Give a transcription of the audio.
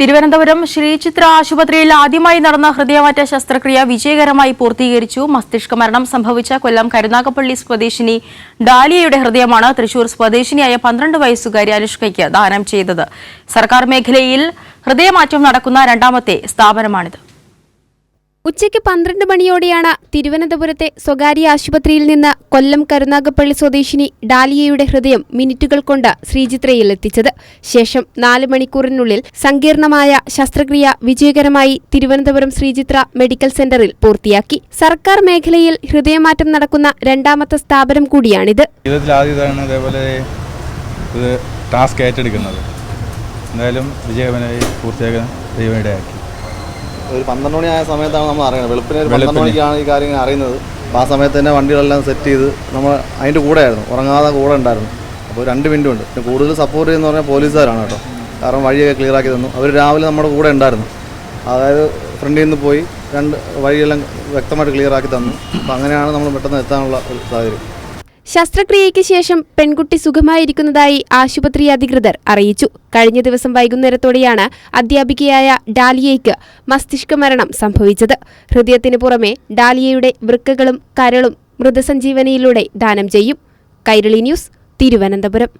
തിരുവനന്തപുരം ശ്രീചിത്ര ആശുപത്രിയിൽ ആദ്യമായി നടന്ന ഹൃദയമാറ്റ ശസ്ത്രക്രിയ വിജയകരമായി പൂർത്തീകരിച്ചു. മസ്തിഷ്ക മരണം സംഭവിച്ച കൊല്ലം കരുനാഗപ്പള്ളി സ്വദേശിനി ഡാലിയയുടെ ഹൃദയമാണ് തൃശൂർ സ്വദേശിനിയായ പന്ത്രണ്ട് വയസ്സുകാരി അനുഷ്കയ്ക്ക് ദാനം ചെയ്തത്. സർക്കാർ മേഖലയിൽ ഹൃദയമാറ്റം നടക്കുന്ന രണ്ടാമത്തെ സ്ഥാപനമാണിത്. ഉച്ചയ്ക്ക് പന്ത്രണ്ട് മണിയോടെയാണ് തിരുവനന്തപുരത്തെ സ്വകാര്യ ആശുപത്രിയിൽ നിന്ന് കൊല്ലം കരുനാഗപ്പള്ളി സ്വദേശിനി ഡാലിയയുടെ ഹൃദയം മിനിറ്റുകൾ കൊണ്ട് ശ്രീചിത്രയിൽ എത്തിച്ചത്. ശേഷം നാല് മണിക്കൂറിനുള്ളിൽ സങ്കീർണമായ ശസ്ത്രക്രിയ വിജയകരമായി തിരുവനന്തപുരം ശ്രീചിത്ര മെഡിക്കൽ സെന്ററിൽ പൂർത്തിയാക്കി. സർക്കാർ മേഖലയിൽ ഹൃദയമാറ്റം നടക്കുന്ന രണ്ടാമത്തെ സ്ഥാപനം കൂടിയാണിത്. ടാസ്ക് ഏറ്റെടുക്കുന്നത്. എന്തായാലും വിജയകരമായി പൂർത്തിയാക്കാൻ ദൈവം ഇടയാക്കി. ഒരു പന്ത്രണ്ട് ആയ സമയത്താണ് നമ്മൾ അറിയുന്നത്. വെളുപ്പിന് ഒരു പന്ത്രണ്ട് മണിക്കാണ് ഈ കാര്യങ്ങൾ അറിയുന്നത്. അപ്പോൾ ആ സമയത്ത് തന്നെ വണ്ടികളെല്ലാം സെറ്റ് ചെയ്ത് നമ്മൾ അതിന്റെ കൂടെ ആയിരുന്നു ഉറങ്ങാതെ കൂടെ ഉണ്ടായിരുന്നു. അപ്പോൾ രണ്ട് മിനിറ്റ് ഉണ്ട്. പിന്നെ കൂടുതൽ സപ്പോർട്ട് ചെയ്യുന്ന പറഞ്ഞാൽ പോലീസുകാരാണ് കേട്ടോ. കാരണം വഴിയൊക്കെ ക്ലിയർ ആക്കി തന്നു. അവർ രാവിലെ നമ്മുടെ കൂടെ ഉണ്ടായിരുന്നു. അതായത് ഫ്രണ്ടിൽ നിന്ന് പോയി രണ്ട് വഴിയെല്ലാം വ്യക്തമായിട്ട് ക്ലിയർ ആക്കി തന്നു. അപ്പോൾ അങ്ങനെയാണ് നമ്മൾ പെട്ടെന്ന് എത്താനുള്ള ഒരു സാഹചര്യം. ശസ്ത്രക്രിയയ്ക്ക് ശേഷം പെൺകുട്ടി സുഖമായിരിക്കുന്നതായി ആശുപത്രി അധികൃതർ അറിയിച്ചു. കഴിഞ്ഞ ദിവസം വൈകുന്നേരത്തോടെയാണ് അധ്യാപികയായ ഡാലിയയ്ക്ക് മസ്തിഷ്ക മരണം സംഭവിച്ചത്. ഹൃദയത്തിന് പുറമെ ഡാലിയയുടെ വൃക്കകളും കരളും മൃതസഞ്ജീവനിയിലൂടെ ദാനം ചെയ്യും. കൈരളി ന്യൂസ് തിരുവനന്തപുരം.